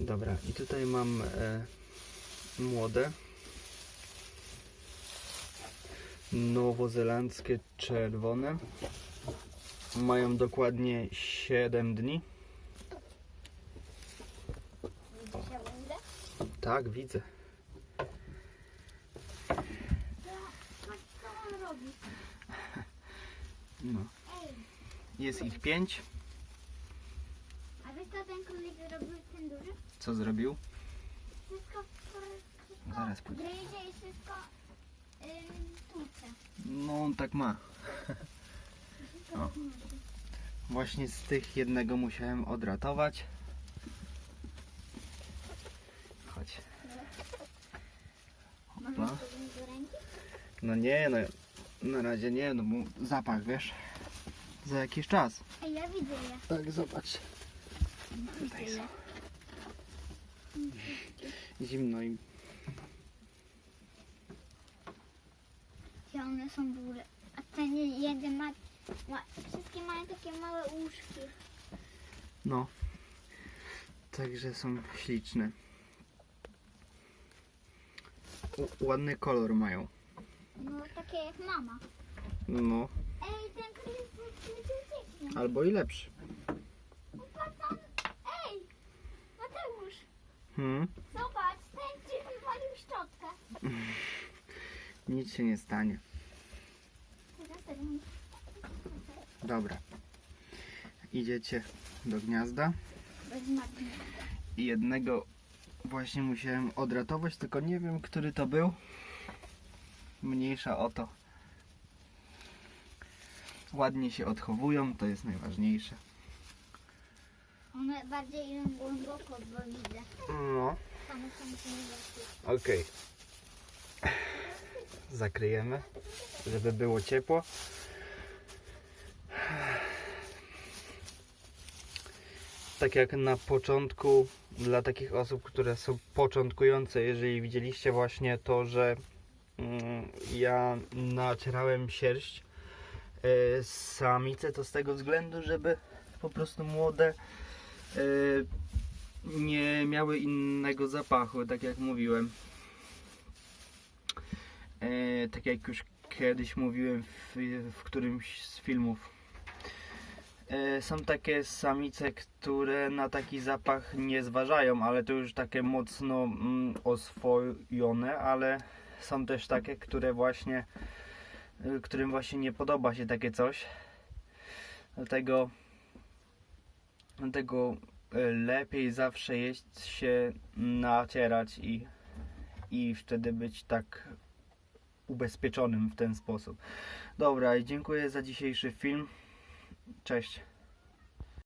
Dobra, i tutaj mam e, młode. Nowozelandzkie czerwone. Mają dokładnie 7 dni. Tak, widzę. No. Jest ich 5. a co ten królik zrobił, ten duży? Co zrobił? Wszystko, wszystko Zaraz pójdę. gryzie i wszystko ym, tłucze. No on tak ma. Wszystko O. tłucze. Właśnie z tych jednego musiałem odratować. Chodź. To do ręki? No nie, no na razie nie, no bo zapach, wiesz, za jakiś czas. Ej, ja widzę je. Tak, zobacz. Tutaj są. Zimno im. Gdzie one są duże. A ten jeden ma, ma... Wszystkie mają takie małe uszki. No. Także są śliczne. U- ładny kolor mają. No takie jak mama. No, Ej, ten królik ucieknie. albo i lepszy. Patrz, on... Ej! Mateusz! Hmm? Zobacz, ten ci wywalił szczotkę. Nic się nie stanie. Dobra. Idziecie do gniazda. I jednego właśnie musiałem odratować, tylko nie wiem, który to był. Mniejsza o to. Ładnie się odchowują, to jest najważniejsze. Bardziej głęboko, bo widzę. No, Same są okej. Zakryjemy, żeby było ciepło. Tak jak na początku, dla takich osób, które są początkujące, jeżeli widzieliście właśnie to, że mm, ja nacierałem sierść e, samice, to z tego względu, żeby po prostu młode nie miały innego zapachu, tak jak mówiłem. E, tak jak już kiedyś mówiłem w, w którymś z filmów. E, są takie samice, które na taki zapach nie zważają, ale to już takie mocno mm, oswojone, ale są też takie, które właśnie y, którym właśnie nie podoba się takie coś. Dlatego dlatego y, lepiej zawsze jest się nacierać i, i wtedy być tak ubezpieczonym w ten sposób. Dobra, i dziękuję za dzisiejszy film. Cześć.